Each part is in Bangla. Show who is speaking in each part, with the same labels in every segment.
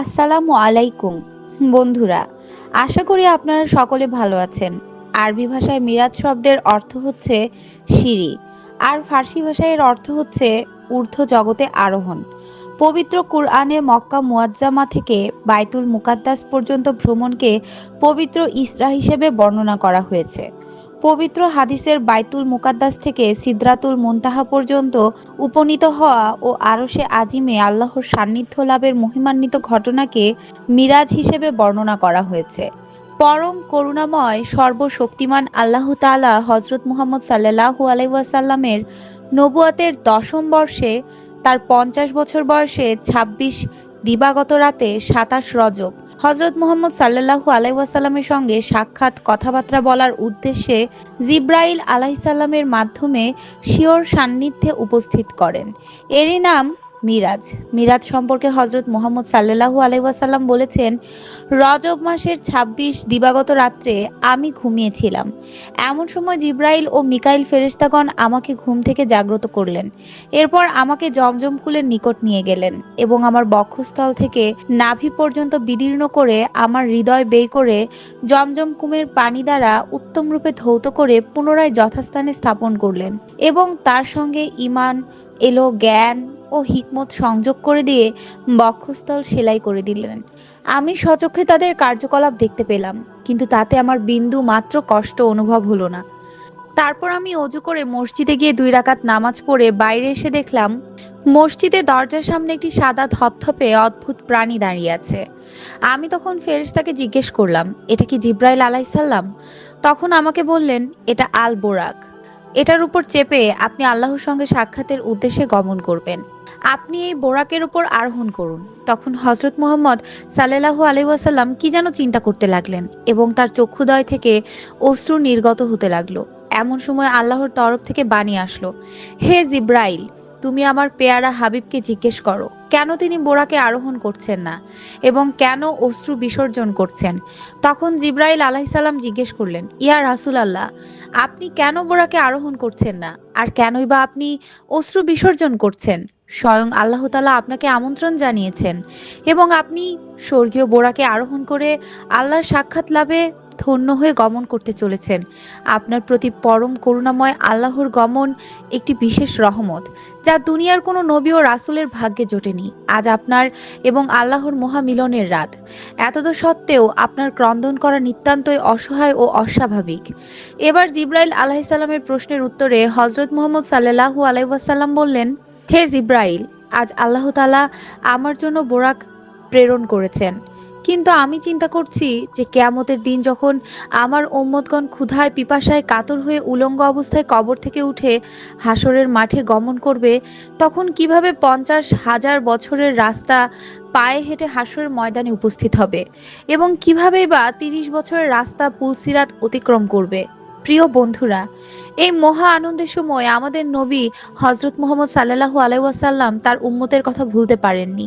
Speaker 1: আসসালামু আলাইকুম। বন্ধুরা, আশা করি আপনারা সকলে ভালো আছেন। আরবি ভাষায় মিরাজ শব্দের অর্থ হচ্ছে সিঁড়ি। আর ফার্সি ভাষায় এর অর্থ হচ্ছে ঊর্ধ্ব জগতে আরোহণ। পবিত্র কুরআনে মক্কা মুয়াজ্জামা থেকে বাইতুল মুকাদ্দাস পর্যন্ত ভ্রমণকে পবিত্র ইসরা হিসেবে বর্ণনা করা হয়েছে। পবিত্র হাদিসের বাইতুল মুকাদ্দাস থেকে সিদ্রাতুল মুনতাহা পর্যন্ত উপনীত হওয়া ও আরশে আজিমে আল্লাহর সান্নিধ্য লাভের মহিমান্বিত ঘটনাকে মিরাজ হিসেবে বর্ণনা করা হয়েছে। পরম করুণাময়, সর্বশক্তিমান আল্লাহ তাআলা হজরত মুহাম্মদ সাল্লাল্লাহু আলাইহি ওয়াসাল্লামের নবুয়াতের দশম বর্ষে তার পঞ্চাশ বছর বয়সে ২৬ দিবাগত রাতে সাতাশ রজব হজরত মোহাম্মদ সাল্লাল্লাহু আলাইসাল্লামের সঙ্গে সাক্ষাৎ কথাবার্তা বলার উদ্দেশ্যে জিব্রাইল আলাইসাল্লামের মাধ্যমে শিওর সান্নিধ্যে উপস্থিত করেন। এরই নাম মিরাজ। মিরাজ সম্পর্কে হজরত মোহাম্মদ সাল্লাহু আলাইসাল্লাম বলেছেন, রজব মাসের ২৬ দিবাগত রাত্রে আমি ঘুমিয়েছিলাম। এমন সময় জিব্রাইল ও মিকাইল ফেরিস্তাগণ আমাকে ঘুম থেকে জাগ্রত করলেন। এরপর আমাকে জমজম কুলের নিকট নিয়ে গেলেন এবং আমার বক্ষস্থল থেকে নাভি পর্যন্ত বিদীর্ণ করে আমার হৃদয় বেই করে জমজম কুমের পানি দ্বারা উত্তম রূপে ধৌত করে পুনরায় যথাস্থানে স্থাপন করলেন এবং তার সঙ্গে ইমান, এলো জ্ঞান ও হিকমত সংযোগ করে দিয়ে বক্ষস্থল সেলাই করে দিলেন। আমি সচক্ষে তাদের কার্যকলাপ দেখতে পেলাম, কিন্তু তাতে আমার বিন্দু মাত্র কষ্ট অনুভব হলো না। তারপর আমি অজু করে মসজিদে গিয়ে দুই রাকাত নামাজ পড়ে বাইরে এসে দেখলাম, মসজিদের দরজার সামনে একটি সাদা ধপধপে অদ্ভুত প্রাণী দাঁড়িয়ে আছে। আমি তখন ফেরেশতাকে জিজ্ঞেস করলাম, এটা কি জিব্রাইল আলাইসাল্লাম তখন আমাকে বললেন, এটা আল বোরাক। এটার উপর চেপে আপনি আল্লাহর সঙ্গে সাক্ষাতের উদ্দেশ্যে গমন করবেন। আপনি এই বোরাকের উপর আরোহণ করুন। তখন হজরত মোহাম্মদ সাল্লাহু আলহাসাল্লাম কি যেন চিন্তা করতে লাগলেন এবং তার চক্ষুদয় থেকে অশ্রু নির্গত হতে লাগল। এমন সময় আল্লাহর তরফ থেকে বাণী আসলো, হে জিব্রাইল তুমি আমার পেয়ারা হাবিবকে জিজ্ঞেস করো, কেন তিনি বোরাকে আরোহণ করছেন না এবং কেন অশ্রু বিসর্জন করছেন? তখন জিব্রাইল আলাহিসাল্লাম জিজ্ঞেস করলেন, ইয়া রাসুল আল্লাহ, আপনি কেন বোরাকে আরোহণ করছেন না? আর কেনই বা আপনি অশ্রু বিসর্জন করছেন? স্বয়ং আল্লাহ তালা আপনাকে আমন্ত্রণ জানিয়েছেন এবং আপনি স্বর্গীয় বোরাকে আরোহণ করে আল্লাহর সাক্ষাৎ লাভে ধন্য হয়ে গমন করতে চলেছেন। আপনার প্রতি পরম করুণাময় আল্লাহর গমন একটি বিশেষ রহমত, যা দুনিয়ার কোনো নবী ও রাসুলের ভাগ্যে জোটেনি। আজ আপনার এবং আল্লাহর মহামিলনের রাত। এতদ সত্ত্বেও আপনার ক্রন্দন করা নিতান্তই অসহায় ও অস্বাভাবিক। এবার জিব্রাইল আলাহিসাল্লামের প্রশ্নের উত্তরে হজরত মোহাম্মদ সাল্লাহু আলাইসাল্লাম বললেন, হে জিব্রাইল, আজ আল্লাহ তালা আমার জন্য বোরাক প্রেরণ করেছেন। কিন্তু আমি চিন্তা করছি যে কেয়ামতের দিন যখন আমার ওম্মদগণ ক্ষুধায় পিপাসায় কাতর হয়ে উলঙ্গ অবস্থায় কবর থেকে উঠে হাসরের মাঠে গমন করবে, তখন কীভাবে পঞ্চাশ হাজার বছরের রাস্তা পায়ে হেঁটে হাসরের ময়দানে উপস্থিত হবে এবং কিভাবেই বা তিরিশ বছরের রাস্তা পুলসিরাত অতিক্রম করবে? প্রিয় বন্ধুরা এই মহা আনন্দের সময় আমাদের নবী হজরত মোহাম্মদ সাল্লাহু আলাইসাল্লাম তার উম্মতের কথা ভুলতে পারেননি।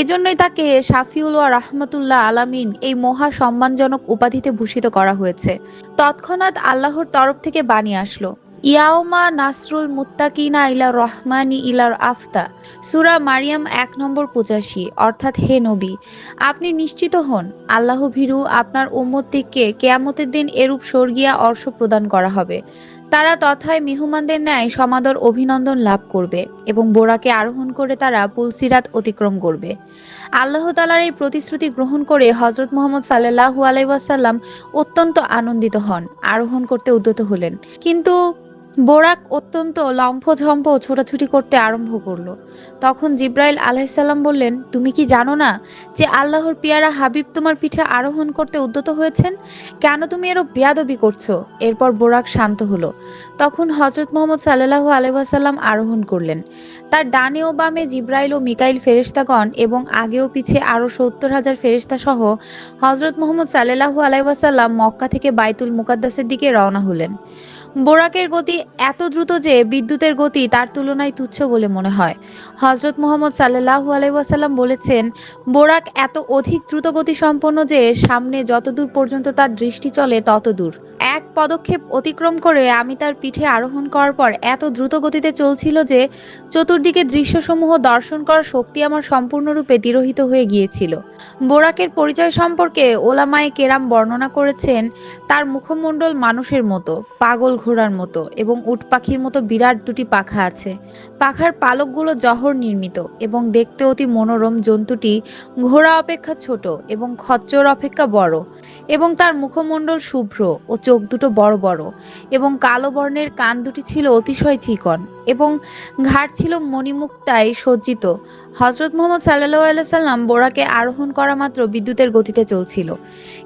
Speaker 1: এজন্যই তাকে শাফিউল ওয়া রাহমাতুল্লাহ আলামিন এই মহা সম্মানজনক উপাধিতে ভূষিত করা হয়েছে। তৎক্ষণাৎ আল্লাহর তরফ থেকে বাণী আসলো। ইয়াওমা নাসরুল মুত্তাকিনা ইলা রহমানি ইলার আফতা। সুরা মারিয়াম এক নম্বর পঁচাশি, অর্থাৎ হে নবী, আপনি নিশ্চিত হন, আল্লাহ ভীরু আপনার উম্মতিকে কেয়ামতের দিন এরূপ স্বর্গীয়া অর্শ প্রদান করা হবে। তারা তথায় মিহুমানদের ন্যায় সমাদর অভিনন্দন লাভ করবে এবং বোরাকে আরোহণ করে তারা পুলসিরাত অতিক্রম করবে। আল্লাহ তালার এই প্রতিশ্রুতি গ্রহণ করে হজরত মোহাম্মদ সাল্লাহু আলাইসাল্লাম অত্যন্ত আনন্দিত হন, আরোহণ করতে উদ্যত হলেন। কিন্তু বোরাক অত্যন্ত লম্ফঝম্প ছোটাছুটি করতে আরম্ভ করল। তখন জিব্রাইল আলাইসাল্লাম বললেন, তুমি কি জানো না যে আল্লাহর পিয়ারা হাবিব তোমার পিঠে আরোহণ করতে উদ্যত হয়েছেন? কেন তুমি এরও বেয়াদবি করছ? এরপর বোরাক শান্ত হলো। তখন হজরত মোহাম্মদ সাল্লাহু আলহাসাল্লাম আরোহণ করলেন। তার ডানে ও বামে জিব্রাইল ও মিকাইল ফেরেস্তাগণ এবং আগেও পিছে আরও সত্তর হাজার ফেরেস্তা সহ হজরত মোহাম্মদ সাল্লাহু আলাইসাল্লাম মক্কা থেকে বাইতুল মুকাদ্দাসের দিকে রওনা হলেন। বোরাকের গতি এত দ্রুত যে বিদ্যুতের গতি তার তুলনায় তুচ্ছ বলে মনে হয়। হজরত মোহাম্মদ সাল্লাহু আলাইসাল্লাম বলেছেন, বোরাক এত অধিক দ্রুত গতি সম্পন্ন যে সামনে যতদূর পর্যন্ত তার দৃষ্টি চলে ততদূর। এক পদক্ষেপ অতিক্রম করে আমি তার পিঠে আরোহণ করার পর এত দ্রুত গতিতে চলছিল যে চতুর্দিকে দৃশ্যসমূহ দর্শন করার শক্তি আমার সম্পূর্ণরূপে তিরোহিত হয়ে গিয়েছিল। বোরাকের পরিচয় সম্পর্কে ওলামায়ে কেরাম বর্ণনা করেছেন, তার মুখমণ্ডল মানুষের মতো, পাগল ঘোড়ার মতো এবং উট পাখির মতো বিরাট দুটি পাখা আছে। পাখার পালকগুলো জহর নির্মিত এবং দেখতে অতি মনোরম জন্তুটি ঘোড়া অপেক্ষা ছোট এবং খচ্চর অপেক্ষা বড় এবং তার মুখমণ্ডল শুভ্র ও চোখ দুটো বড় বড় এবং কালো বর্ণের কান দুটি ছিল অতিশয় চিকন এবং ঘাট ছিল মণিমুক্তায় সজ্জিত। হজরত মোহাম্মদ সাল্লাহ সাল্লাম বোরাকে আরোহণ করা মাত্র বিদ্যুতের গতিতে চলছিল।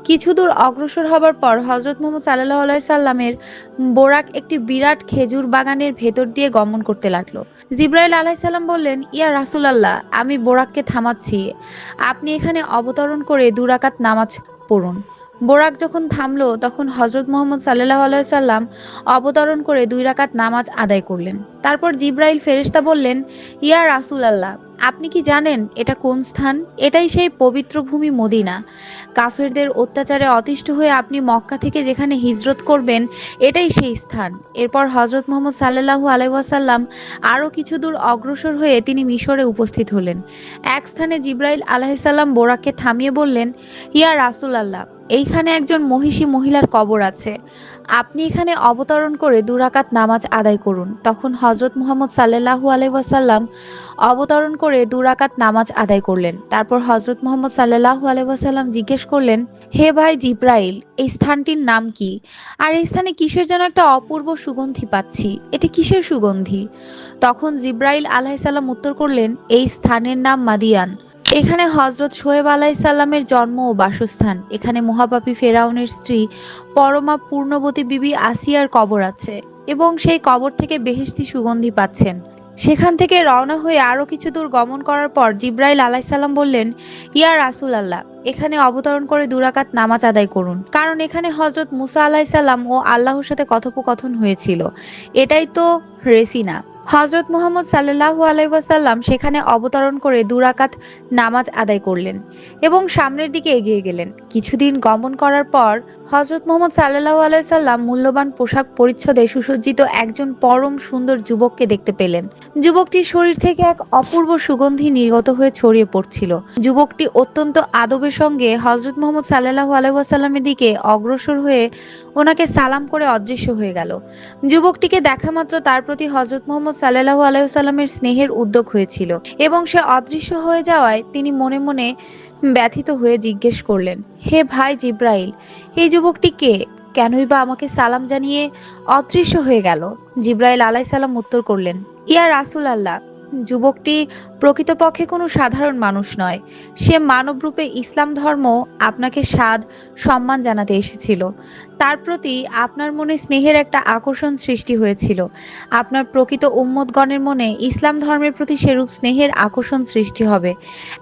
Speaker 1: কিছু দূর অগ্রসর হবার পর হজরত মোহাম্মদ সাল্লাহ সাল্লামের বোরাক একটি বিরাট খেজুর বাগানের ভেতর দিয়ে গমন করতে লাগল। জিব্রাইল আলাইসাল্লাম বললেন, ইয়া রাসুলাল্লাহ, আমি বোরাককে থামাচ্ছি। আপনি এখানে অবতরণ করে দুরাকাত নামাজ পড়ুন। বোরাক যখন থামলো, তখন হজরত মোহাম্মদ সাল্লাহ সাল্লাম অবতরণ করে দুই রাকাত নামাজ আদায় করলেন। তারপর জিব্রাইল ফেরেশতা বললেন, ইয়া রাসুল আল্লাহ আপনি কি জানেন এটা কোন স্থান? এটাই সেই পবিত্র ভূমি মদিনা। কাফেরদের অত্যাচারে অতিষ্ঠ হয়ে আপনি মক্কা থেকে যেখানে হিজরত করবেন, এটাই সেই স্থান। এরপর হজরত মোহাম্মদ সাল্লাহু আলাইসাল্লাম আরও কিছু দূর অগ্রসর হয়ে তিনি মিশরে উপস্থিত হলেন। এক স্থানে জিব্রাইল আলাহিসাল্লাম বোরাককে থামিয়ে বললেন, ইয়া রাসুল আল্লাহ এইখানে একজন মহিষী মহিলার কবর আছে। আপনি এখানে অবতরণ করে দুরাকাত নামাজ আদায় করুন। তখন হজরত মুহাম্মদ সাল্লাহু আলাইসাল্লাম অবতরণ করে দুরাকাত নামাজ আদায় করলেন। তারপর হজরত মোহাম্মদ সাল্লাহু আলাইসাল্লাম জিজ্ঞেস করলেন, হে ভাই জিব্রাইল, এই স্থানটির নাম কি? আর এই স্থানে কিসের যেন একটা অপূর্ব সুগন্ধি পাচ্ছি? এটি কিসের সুগন্ধি? তখন জিব্রাইল আলাইসাল্লাম উত্তর করলেন, এই স্থানের নাম মাদিয়ান। এখানে হজরত শোয়েব আলাইসাল্লামের জন্ম ও বাসস্থান। এখানে মহাপাপী ফেরাউনের স্ত্রী পরমা পূর্ণবতী বিবি আসিয়ার কবর আছে এবং সেই কবর থেকে বেহেশতি সুগন্ধি পাচ্ছেন। সেখান থেকে রওনা হয়ে আরও কিছু দূর গমন করার পর জিব্রাইল আলাইসাল্লাম বললেন, ইয়া রাসুল আল্লাহ এখানে অবতরণ করে দুরাকাত নামাজ আদায় করুন। কারণ এখানে হজরত মুসা আলাইসাল্লাম ও আল্লাহর সাথে কথোপকথন হয়েছিল। এটাই তো রেসিনা। হজরত মুহাম্মদ সাল্লাহু আলাইসাল্লাম সেখানে অবতরণ করে দুরাকাত নামাজ আদায় করলেন এবং সামনের দিকে এগিয়ে গেলেন। কিছুদিন গমন করার পর হজরত মোহাম্মদ সাল্লাহ আলাইসাল্লাম মূল্যবান পোশাক পরিচ্ছদে সুসজ্জিত একজন পরম সুন্দর যুবককে দেখতে পেলেন। যুবকটির শরীর থেকে এক অপূর্ব সুগন্ধি নির্গত হয়ে ছড়িয়ে পড়ছিল। যুবকটি অত্যন্ত আদবের সঙ্গে হজরত মোহাম্মদ সাল্লাহ আলাইসাল্লামের দিকে অগ্রসর হয়ে ওনাকে সালাম করে অদৃশ্য হয়ে গেল। যুবকটিকে দেখা মাত্র তার প্রতি হজরত মোহাম্মদ সাল্লাহ আলাইসাল্লামের স্নেহের উদ্যোগ হয়েছিল এবং সে অদৃশ্য হয়ে যাওয়ায় তিনি মনে মনে ব্যথিত হয়ে জিজ্ঞেস করলেন, হে ভাই জিব্রাইল, এই যুবকটি কে? কেনই বা আমাকে সালাম জানিয়ে অদৃশ্য হয়ে গেল? জিব্রাইল আলাই সালাম উত্তর করলেন, ইয়া রাসুল আল্লাহ যুবকটি প্রকৃতপক্ষে কোনো সাধারণ মানুষ নয়। সে মানবরূপে ইসলাম ধর্ম আপনাকে স্বাদ, সম্মান জানাতে এসেছিল। তার প্রতি আপনার মনে স্নেহের একটা আকর্ষণ সৃষ্টি হয়েছিল। আপনার প্রকৃত উম্মতগণের মনে ইসলাম ধর্মের প্রতি সেরূপ স্নেহের আকর্ষণ সৃষ্টি হবে।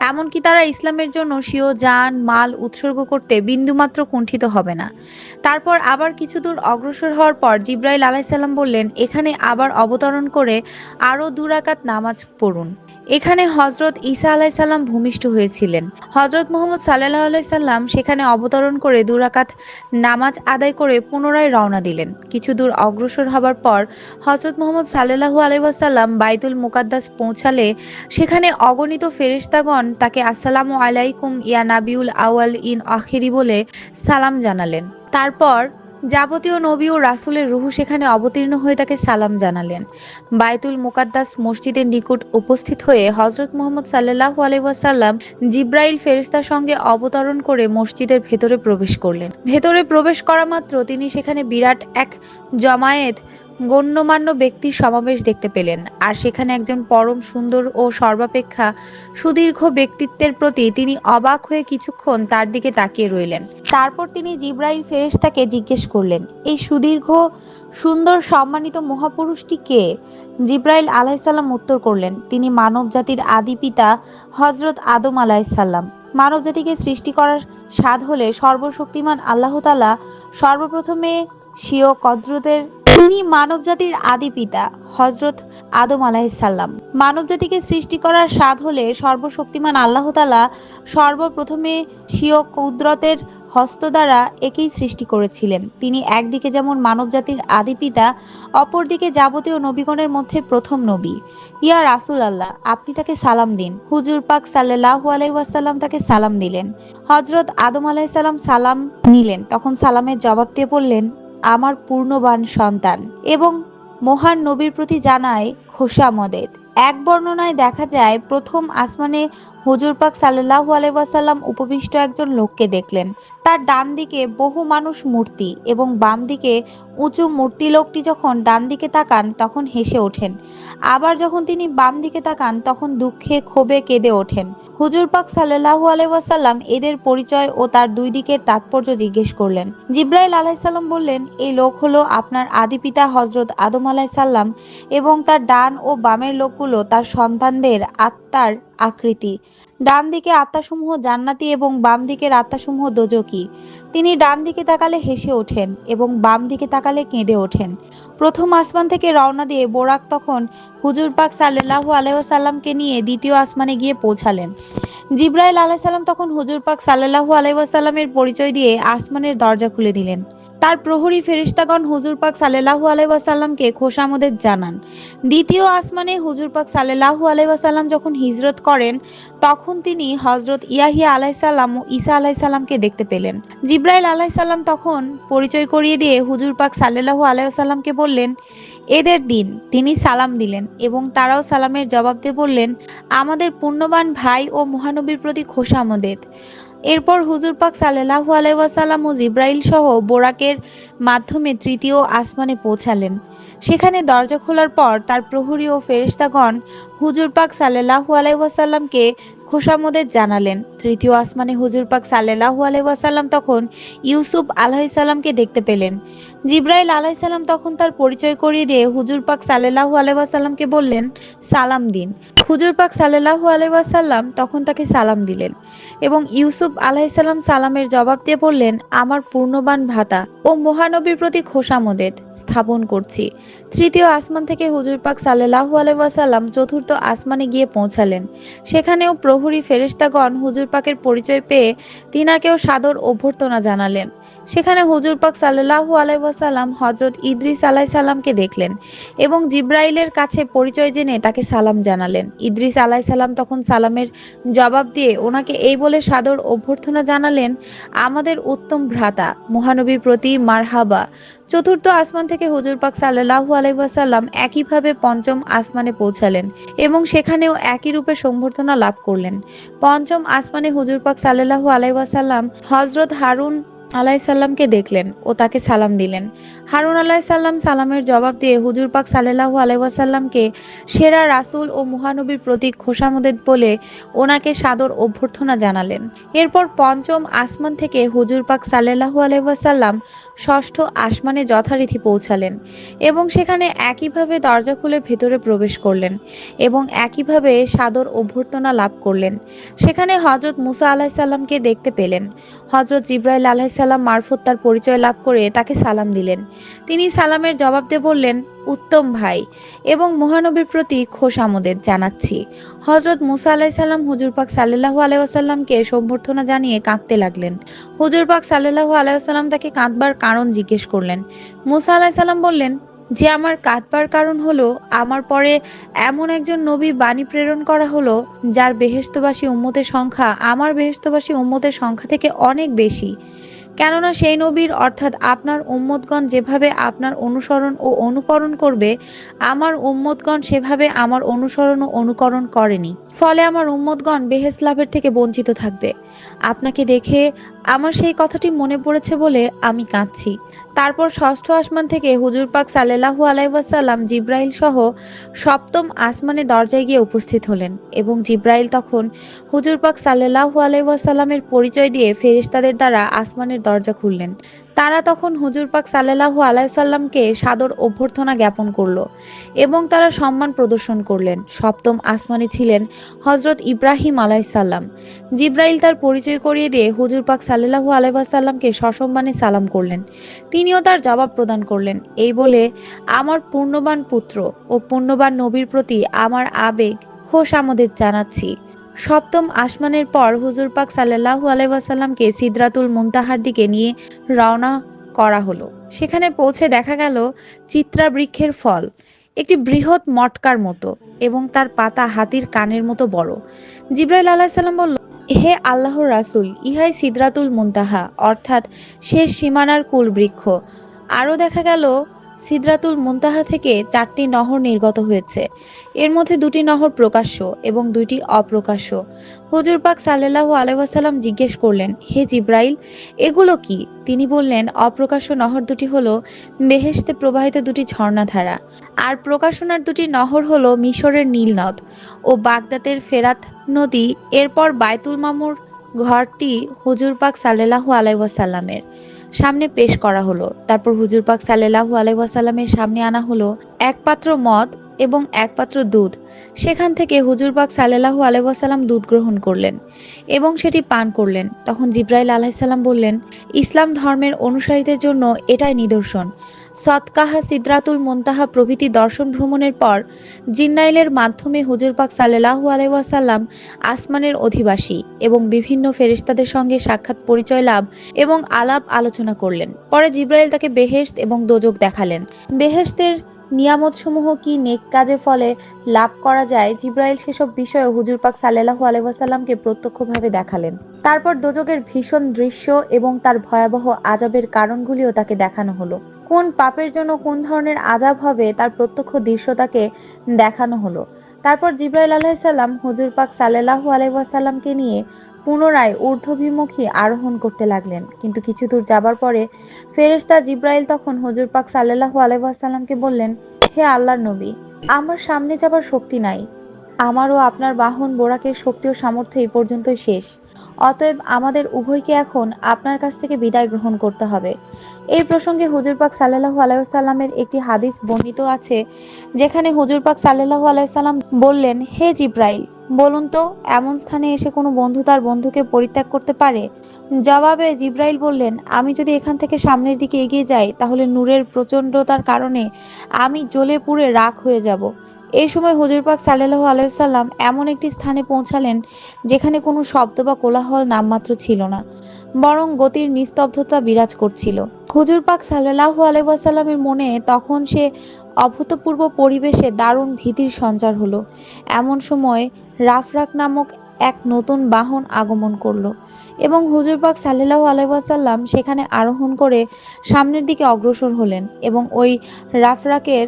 Speaker 1: এমনকি তারা ইসলামের জন্য স্বীয় যান, মাল উৎসর্গ করতে বিন্দুমাত্র কুণ্ঠিত হবে না। তারপর আবার কিছু দূর অগ্রসর হওয়ার পর জিব্রাইল আলাইসাল্লাম বললেন, এখানে আবার অবতরণ করে আরও দুরাকাত নামাজ পড়ুন এখানে হজরত ঈসা আলাইসাল্লাম ভূমিষ্ঠ হয়েছিলেন। হজরত মোহাম্মদ সাল্লাহ আলাইসাল্লাম সেখানে অবতরণ করে দুরাকাত নামাজ আদায় করে পুনরায় রওনা দিলেন। কিছু দূর অগ্রসর হবার পর হজরত মোহাম্মদ সাল্লাহু আলাইসাল্লাম বাইতুল মুকাদ্দাস পৌঁছালে সেখানে অগণিত ফেরিস্তাগণ তাকে আসসালামু আলাইকুম ইয়া নাবিউল আওয়াল ইন আখিরি বলে সালাম জানালেন। তারপর যাবতীয় নবী ও রাসুলের রুহু সেখানে অবতীর্ণ হয়ে তাকে সালাম জানালেন। বায়তুল মুকাদ্দাস মসজিদের নিকট উপস্থিত হয়ে হজরত মোহাম্মদ সাল্লাহ আলাইসাল্লাম জিব্রাইল ফেরিস্তার সঙ্গে অবতরণ করে মসজিদের ভেতরে প্রবেশ করলেন। ভেতরে প্রবেশ করা মাত্র তিনি সেখানে বিরাট এক জমায়েত গণ্যমান্য ব্যক্তির সমাবেশ দেখতে পেলেন। আর সেখানে একজন পরম সুন্দর ও সর্বাপেক্ষা সুদীর্ঘ ব্যক্তিত্বের প্রতি তিনি অবাক হয়ে কিছুক্ষণ তার দিকে তাকিয়ে রইলেন। তারপর তিনি জিব্রাইল ফেরেশতাকে জিজ্ঞেস করলেন, এই সুদীর্ঘ, সুন্দর, সম্মানিত মহাপুরুষটি কে? জিব্রাইল আলাইসাল্লাম উত্তর করলেন, তিনি মানব জাতির আদি পিতা হজরত আদম আলাইসাল্লাম মানব জাতিকে সৃষ্টি করার স্বাদ হলে সর্বশক্তিমান আল্লাহ তালা সর্বপ্রথমে স্বীয় কদ্রদের তিনি মানবজাতির আদি পিতা হজরত আদম আলাহিসাল্লাম মানবজাতিকে সৃষ্টি করার স্বাদ হলে সর্বশক্তিমান আল্লাহ তালা সর্বপ্রথমে স্বীয় কুদরতের হস্ত দ্বারা একেই সৃষ্টি করেছিলেন। তিনি একদিকে যেমন মানবজাতির আদি পিতা, অপরদিকে যাবতীয় নবীগণের মধ্যে প্রথম নবী। ইয়া রাসুল আল্লাহ, আপনি তাকে সালাম দিন। হুজুর পাক সাল্লাহ আলাইসাল্লাম তাকে সালাম দিলেন। হজরত আদম আলাইসাল্লাম সালাম নিলেন। তখন সালামের জবাব দিয়ে বললেন আমার পূর্ণবান সন্তান এবং মহান নবীর প্রতি জানায় খোসামদের এক বর্ণনায় দেখা যায়, প্রথম আসমানে হুজুর পাক সাল্লাহু আলাইসাল্লাম উপবিষ্ট একজন লোককে দেখলেন। তার ডান দিকে বহু মানুষ মূর্তি এবং বাম দিকে উঁচু মূর্তি লোকটি যখন ডান দিকে তাকান, তখন হেসে ওঠেন। আবার যখন তিনি বাম দিকে তাকান, তখন দুঃখে ক্ষোভে কেঁদে ওঠেন। হুজুর পাক সাল্লাহু আলাইসাল্লাম এদের পরিচয় ও তার দুই দিকের তাৎপর্য জিজ্ঞেস করলেন। জিব্রাইল আলাইসাল্লাম বললেন, এই লোক হলো আপনার আদি পিতা হজরত আদম আলাইসাল্লাম এবং তার ডান ও বামের লোকগুলো তার সন্তানদের আত্মার আকৃতি। ডান দিকে আত্মাসমূহ জান্নাতি এবং বাম দিকের আত্মাসমূহ দোজকি। তিনি ডান দিকে তাকালে হেসে ওঠেন এবং বাম দিকে তাকালে কেঁদে ওঠেন। প্রথম আসমান থেকে রওনা দিয়ে বোরাক তখন হুজুর পাক সাল্লাহু আলাইসাল্লামকে নিয়ে দ্বিতীয় আসমানে গিয়ে পৌঁছালেন। জিব্রাইল আলাইসাল্লাম তখন হুজুর পাক সাল্লাহু আলাইসাল্লামের পরিচয় দিয়ে আসমানের দরজা খুলে দিলেন। তার প্রহরী ফেরিস্তাগণ হুজুর পাক সাল্লাহু আলাইসাল্লামকে খোশামদের জানান। দ্বিতীয় আসমানে হুজুর পাক সাল্লাহু আলাইসাল্লাম যখন হিজরত করেন, তখন তিনি হজরত ইয়াহিয়া আলাইসাল্লাম ও ঈসা আলাইসাল্লামকে দেখতে পেলেন। জিব্রাইল আলাইসাল্লাম তখন পরিচয় করিয়ে দিয়ে হুজুর পাক সাল্লাহু আলাইসাল্লামকে বললেন, এদের দিন। তিনি সালাম দিলেন এবং তারাও সালামের জবাব দিয়ে বললেন, আমাদের পুণ্যবান ভাই ও মহানবীর প্রতি খোশামদেদ এরপর হুজুর পাক সাল্লাহু আলাইসাল্লাম ও জিব্রাইল সহ বোরাকের মাধ্যমে তৃতীয় আসমানে পৌঁছালেন। সেখানে দরজা খোলার পর তার প্রহরী ও ফেরিস্তাগণ হুজুর পাক সাল্লাহু আলাইসাল্লামকে খোসামদের জানালেন, তৃতীয় আসমানে হুজুর পাক সাল্লাহু আলাইসাল্লাম তখন ইউসুফ আলাহিসাল্লামকে দেখতে পেলেন। জিব্রাইল আলাইসাল্লাম তখন তার পরিচয় করিয়ে দিয়ে হুজুর পাক সাল্লাহু আলাইসাল্লামকে বললেন, সালাম দিন। হুজুর পাক সাল্লাহু আলাইসাল্লাম তখন তাকে সালাম দিলেন এবং ইউসুফ আলাইসাল্লাম সালামের জবাব দিয়ে বললেন, আমার পূর্ণবান ভাতা ও মহানবীর প্রতি খোসামদেদ স্থাপন করছি। তৃতীয় আসমান থেকে হুজুর পাক সাল্লাহু আলাইসাল্লাম চতুর্থ আসমানে গিয়ে পৌঁছালেন। সেখানেও প্রহরী ফেরেশতাগণ হুজুর পাকের পরিচয় পেয়ে তিনাকেও সাদর অভ্যর্থনা জানালেন। সেখানে হুজুর পাক সাল্লাহু আলাইসাল্লাম হজরত ইদ্রিস আলাই সাল্লামকে দেখলেন এবং জিব্রাইলের কাছে পরিচয় জেনে তাকে সালাম জানালেন। ইদ্রিস আলাই সাল্লাম তখন সালামের জবাব দিয়ে ওনাকে এই বলে সাদর অভ্যর্থনা জানালেন, আমাদের উত্তম ভ্রাতা, মহানবীর প্রতি মারহাবা। চতুর্থ আসমান থেকে হুজুর পাক সাল্লাহু আলাইসাল্লাম একইভাবে পঞ্চম আসমানে পৌঁছালেন এবং সেখানেও একই রূপে সম্বর্ধনা লাভ করলেন। পঞ্চম আসমানে হুজুর পাক সাল্লাহু আলাইসাল্লাম হজরত হারুন আলাইসাল্লামকে দেখলেন ও তাকে সালাম দিলেন। হারুন আলাইসাল্লাম সালামের জবাব দিয়ে হুজুর পাক সাল্লাহু আলাইসাল্লামকে সেরা রাসুল ও মহানবীর প্রতীক খোসামদের বলে ওনাকে সাদর অভ্যর্থনা জানালেন। এরপর পঞ্চম আসমান থেকে হুজুর পাক সাল্লাহু আলাইসাল্লাম ষষ্ঠ আসমানে যথারীতি পৌঁছালেন এবং সেখানে একইভাবে দরজা খুলে ভেতরে প্রবেশ করলেন এবং একইভাবে সাদর অভ্যর্থনা লাভ করলেন। সেখানে হজরত মুসা আলাহিসাল্লামকে দেখতে পেলেন। হজরত জিব্রাইল আলাহিসাল্লাম মারফত তার পরিচয় লাভ করে তাকে সালাম দিলেন। তিনি সালামের জবাব দিয়ে বললেন, উত্তম ভাই, এবং মহানবীর প্রতি খোশ আমোদের জানাচ্ছি। হজরত মুসা আলাহিসাল্লাম হুজুর পাক সাল্লাহু আলাইসাল্লামকে সম্বর্ধনা জানিয়ে কাঁদতে লাগলেন। হুজুর পাক সাল্লাহু আলাইসাল্লাম তাকে কাঁদবার কারণ জিজ্ঞেস করলেন। মুসা আলাহিসাল্লাম বললেন, যে আমার কাঁদবার কারণ হলো, আমার পরে এমন একজন নবী বাণী প্রেরণ করা হলো, যার বেহেস্তবাসী উম্মতের সংখ্যা, আমার বেহেস্তবাসী উম্মতের সংখ্যা থেকে অনেক বেশি। কেননা সেই নবীর, অর্থাৎ আপনার উম্মতগণ যেভাবে আপনার অনুসরণ ও অনুকরণ করবে, আমার উম্মতগণ সেভাবে আমার অনুসরণ ও অনুকরণ করেনি। ফলে আমার উম্মতগণ বেহেস লাভের থেকে বঞ্চিত থাকবে। আপনাকে দেখে আমার সেই কথাটি মনে পড়েছে বলে আমি কাঁদছি। তারপর ষষ্ঠ আসমান থেকে হুজুর পাক সাল্লাহু আলাইসাল্লাম জিব্রাইল সহ সপ্তম আসমানে দরজায় গিয়ে উপস্থিত হলেন এবং জিব্রাইল তখন হুজুর পাক সাল্লাহু আলাইসাল্লামের পরিচয় দিয়ে ফেরিস্তাদের দ্বারা আসমানের দরজা খুললেন। তারা তখন হুজুর পাক সাল্লাহু আলাইসাল্লামকে সাদর অভ্যর্থনা জ্ঞাপন করল এবং তারা সম্মান প্রদর্শন করলেন। সপ্তম আসমানে ছিলেন হজরত ইব্রাহিম আলাইসাল্লাম জিব্রাইল তার পরিচয় করিয়ে দিয়ে হুজুর পাক সাল্লাহু আলাইসাল্লামকে সসম্মানে সালাম করলেন। তিনিও তার জবাব প্রদান করলেন, এই বলে, আমার পূর্ণবান পুত্র ও পূর্ণবান নবীর প্রতি আমার আবেগ হোস আমাদের জানাচ্ছি। সপ্তম আসমানের পর হুজুর পাক সাল্লাহু আলাইসাল্লামকে সিদরাতুল মুনতাহার দিকে নিয়ে রওনা করা হলো। সেখানে পৌঁছে দেখা গেল চিত্রা বৃক্ষের ফল। একটি বৃহৎ মটকার মতো এবং তার পাতা হাতির কানের মতো বড়। জিব্রাইল আলাহিসাল্লাম বলল, হে আল্লাহর রাসুল, ইহাই সিদরাতুল মুনতাহা, অর্থাৎ শেষ সীমানার কুল বৃক্ষ আরও দেখা গেল সিদরাতুল মুনতাহা থেকে চারটি নহর নির্গত হয়েছে। এর মধ্যে দুটি নহর প্রকাশ্য এবং দুইটি অপ্রকাশ্য। হুজুর পাক সাল্লাহু আলাইসাল্লাম জিজ্ঞেস করলেন, হে জিব্রাইল, এগুলো কি? তিনি বললেন, অপ্রকাশ্য নহর দুটি হলো বেহেশতে প্রবাহিত দুটি ঝর্ণাধারা, আর প্রকাশনার দুটি নহর হলো মিশরের নীলনদ ও বাগদাদের ফেরাত নদী, এরপর বায়তুল মামুর ঘরটি হুজুর পাক সাল্লাহু আলাইসাল্লামের সামনে পেশ করা হলো। তারপর হুজুর পাক সাল্লাহু আলহাসাল্লামের সামনে আনা হলো এক পাত্র মদ এবং এক পাত্র দুধ। সেখান থেকে হুজুর পাক সাল্লাহু আলহাসাল্লাম দুধ গ্রহণ করলেন এবং সেটি পান করলেন। তখন জিব্রাইল আলাহিসাল্লাম বললেন, ইসলাম ধর্মের অনুসারীদের জন্য এটাই নিদর্শন। সৎকাহা সিদ্রাতুল মুনতাহা প্রভৃতি দর্শন ভ্রমণের পর জিন্নাইলের মাধ্যমে হুজুর পাক সাল্লাহু আলাইসাল্লাম আসমানের অধিবাসী এবং বিভিন্ন ফেরেশতাদের সঙ্গে সাক্ষাৎ পরিচয় লাভ এবং আলাপ আলোচনা করলেন। পরে জিব্রাইল তাকে বেহেশত এবং দোজক দেখালেন। বেহেশতের নিয়ামতসমূহ কি নেক কাজে ফলে লাভ করা যায়? জিব্রাইল সেসব বিষয়ে হুজুর পাক সাল্লাহু আলাইসাল্লামকে প্রত্যক্ষভাবে দেখালেন। তারপর দোজকের ভীষণ দৃশ্য এবং তার ভয়াবহ আজাবের কারণগুলিও তাকে দেখানো হলো। কোন পাপের জন্য কোন ধরনের আজাব হবে তার প্রত্যক্ষ দৃশ্য তাকে দেখানো হলো। তারপর জিব্রাইল আলাইসাল্লাম হুজুর পাক সাল্লাহু আলাইসাল্লামকে নিয়ে পুনরায় ঊর্ধ্বভিমুখী আরোহণ করতে লাগলেন। কিন্তু কিছু দূর যাবার পরে ফেরেশতা জিব্রাইল তখন হুজুর পাক সাল্লাহু আলাইসাল্লামকে বললেন, হে আল্লাহর নবী, আমার সামনে যাবার শক্তি নাই। আমারও আপনার বাহন বোরাকের শক্তি ও সামর্থ্য এই পর্যন্তই শেষ। অতএব আমাদের উভয়কে এখন আপনার কাছ থেকে বিদায় গ্রহণ করতে হবে। এই প্রসঙ্গে হুজুর পাক সাল্লাহু আলাইসাল্লামের একটি হাদিস বর্ণিত আছে, যেখানে হুজুর পাক সাল্লাহু আলাইসাল্লাম বললেন, হে জিব্রাইল, বলুন তো, এমন স্থানে এসে কোনো বন্ধু তার বন্ধুকে পরিত্যাগ করতে পারে? জবাবে জিব্রাইল বললেন, আমি যদি এখান থেকে সামনের দিকে এগিয়ে যাই, তাহলে নূরের প্রচণ্ডতার কারণে আমি জ্বলে পুড়ে রাখ হয়ে যাব। এই সময় হুজুর পাক সাল্লাহু আলাইসাল্লাম এমন একটি স্থানে পৌঁছালেন যেখানে কোনো শব্দ বা কোলাহল নামমাত্র ছিল না, বরং গতির নিস্তব্ধতা বিরাজ করছিল। হুজুর পাক সাল্লাহু আলাইসাল্লামের মনে তখন সে অভূতপূর্ব পরিবেশে দারুণ ভীতির সঞ্চার হলো। এমন সময় রাফরাক নামক এক নতুন বাহন আগমন করল এবং হুজুর পাক সাল্লাহু আলাইসাল্লাম সেখানে আরোহণ করে সামনের দিকে অগ্রসর হলেন এবং ওই রাফরাকের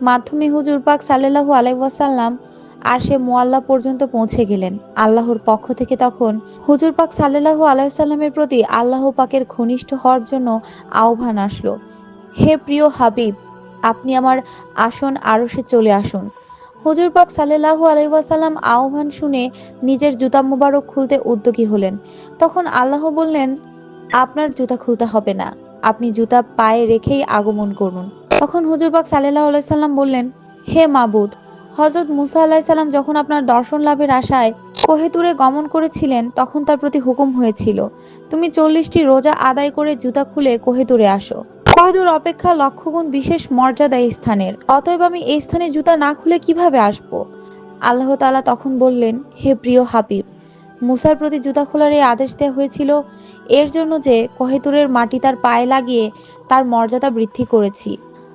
Speaker 1: মাধ্যমে হুজুর পাক সাল্লাহু আলাইসাল্লাম আর সে মোয়াল্লা পর্যন্ত পৌঁছে গেলেন। আল্লাহর পক্ষ থেকে তখন হুজুর পাক সাল্লাহু আলাইসাল্লামের প্রতি আল্লাহ পাকের ঘনিষ্ঠ হওয়ার জন্য আহ্বান আসলো। হে প্রিয় হাবিব, আপনি আমার আসন আরশে চলে আসুন। হুজুর পাক সাল্লাহু আলাইসাল্লাম আহ্বান শুনে নিজের জুতা মুবারক খুলতে উদ্যোগী হলেন। তখন আল্লাহ বললেন, আপনার জুতা খুলতে হবে না। আপনি জুতা পায়ে রেখেই আগমন করুন। তখন হুজুর পাক সাল্লাহ আলাইসাল্লাম বললেন, হে মাবুদ হজরত মুসা আলাহিসাল্লাম যখন আপনার দর্শন লাভের আশায় কোহেতুরে গমন করেছিলেন, তখন তার প্রতি হুকুম হয়েছিল, তুমি চল্লিশটি রোজা আদায় করে জুতা খুলে কোহেতুরে আসো। কোহেদুর অপেক্ষা লক্ষগুণ বিশেষ মর্যাদা এই স্থানের। অতএব আমি এই স্থানে জুতা না খুলে কীভাবে আসব? আল্লাহ তাআলা তখন বললেন, হে প্রিয় হাবিব মুসার প্রতি জুতা খোলার এই আদেশ দেওয়া হয়েছিল, এর জন্য যে কহেতুরের মাটি তার পায়ে লাগিয়ে তার মর্যাদা বৃদ্ধি করেছি।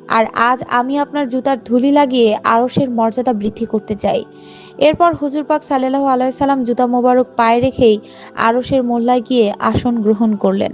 Speaker 1: আর আজ আমি আপনার জুতার ধুলি লাগিয়ে আরসের মর্যাদা বৃদ্ধি করতে চাই। এরপর হুজুর পাক সাল্লাহ আলাইসাল্লাম জুতা মোবারক পায়ে রেখেই আরসের মোল্লায় গিয়ে আসন গ্রহণ করলেন।